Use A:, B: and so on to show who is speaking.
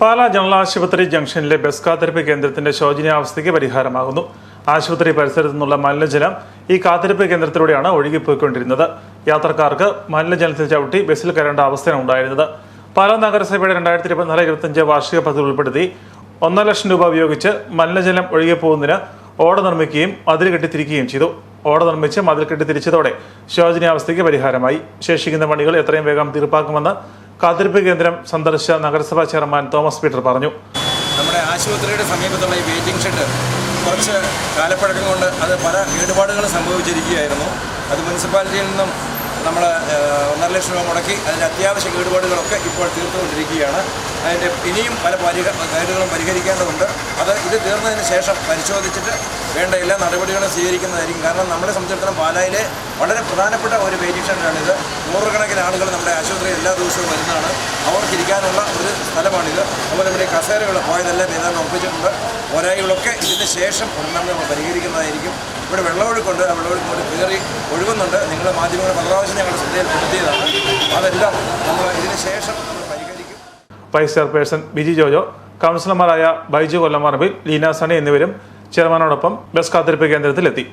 A: Pala general ആശുപത്രി ജംഗ്ഷനിലെ bus കാത്തിരിപ്പ് കേന്ദ്രത്തിന്റെ ശോചനീയാവസ്ഥയ്ക്ക് പരിഹാരമാകുന്നു. ആശുപത്രി പരിസരത്തു നിന്നുള്ള മലിനജലം ഈ കാത്തിരിപ്പ് കേന്ദ്രത്തിലൂടെയാണ് ഒഴുകിപ്പോയിക്കൊണ്ടിരുന്നത്. യാത്രക്കാർക്ക് മലിനജലത്തിൽ ചവിട്ടി ബസ്സിൽ കയറേണ്ട അവസ്ഥയാണ് ഉണ്ടായിരുന്നത്. പാലാ നഗരസഭയുടെ രണ്ടായിരത്തി ഇരുപത്തിനാല് ഇരുപത്തിയഞ്ച് വാർഷിക പദ്ധതി ഉൾപ്പെടുത്തി ഒന്നര ലക്ഷം രൂപ ഉപയോഗിച്ച് മലിനജലം ഒഴുകിപ്പോകുന്നതിന് ഓട നിർമ്മിക്കുകയും മതിൽ കെട്ടിത്തിരിക്കുകയും ചെയ്തു. ഓട നിർമ്മിച്ച് മതിൽ കെട്ടിത്തിരിച്ചതോടെ ശോചനീയാവസ്ഥയ്ക്ക് പരിഹാരമായി. ശേഷിക്കുന്ന പണികൾ എത്രയും വേഗം തീർപ്പാക്കുമെന്ന് കാത്തിരിപ്പ് കേന്ദ്രം സന്ദർശിച്ച നഗരസഭാ ചെയർമാൻ തോമസ് പീറ്റർ പറഞ്ഞു.
B: നമ്മുടെ ആശുപത്രിയുടെ സമീപത്തുള്ള ഈ വെയിറ്റിംഗ് ഷെഡ് കുറച്ച് കാലപ്പഴക്കം കൊണ്ട് അത് പല കേടുപാടുകളും സംഭവിച്ചിരിക്കുകയായിരുന്നു. അത് മുനിസിപ്പാലിറ്റിയിൽ നിന്നും നമ്മൾ ഒന്നര ലക്ഷം രൂപ മുടക്കി അതിന്റെ അത്യാവശ്യ കേടുപാടുകളൊക്കെ ഇപ്പോൾ തീർത്തുകൊണ്ടിരിക്കുകയാണ്. അതിന്റെ ഇനിയും പല പരിഹ കേടുകളും പരിഹരിക്കേണ്ടതുണ്ട്. അത് ഇത് തീർന്നതിന് ശേഷം പരിശോധിച്ചിട്ട് വേണ്ട എല്ലാ നടപടികളും സ്വീകരിക്കുന്നതായിരിക്കും. കാരണം നമ്മുടെ സംബന്ധിച്ചിടത്തോളം പാലായിലെ വളരെ പ്രധാനപ്പെട്ട ഒരു ഷെഡാണിത് നൂറുകണക്കിന് ആളുകൾ നമ്മുടെ ആശുപത്രി എല്ലാ ദിവസവും വരുന്നതാണ്. അവർക്കിരിക്കാനുള്ള ഒരു സ്ഥലമാണിത്. അതുപോലെ ഇവിടെ കസേരകൾ പോയതെല്ലാം ഏതാണ്ട് ഒപ്പിച്ചിട്ടുണ്ട്. പോരായികളൊക്കെ ഇതിന് ശേഷം ഒന്നാമത് നമ്മൾ പരിഹരിക്കുന്നതായിരിക്കും. ഇവിടെ വെള്ളമൊഴുക്കുണ്ട് ആ വെള്ളമൊഴുക്ക് കൊണ്ട് കയറി ഒഴുകുന്നുണ്ട്. നിങ്ങൾ മാധ്യമങ്ങൾ പല പ്രാവശ്യം ഞങ്ങളുടെ ശ്രദ്ധയിൽപ്പെടുത്തിയതാണ്. അതെല്ലാം നമ്മൾ ഇതിന് ശേഷം നമ്മൾ പരിഹരിക്കും.
A: വൈസ് ചെയർപേഴ്സൺ ബിജി ജോജോ കൗൺസിലർമാരായ ബൈജു കൊല്ലമാർബിൽ ലീന സണി എന്നിവരും ചെയർമാനോടൊപ്പം ബസ് കാത്തിരിപ്പ് കേന്ദ്രത്തിലെത്തി.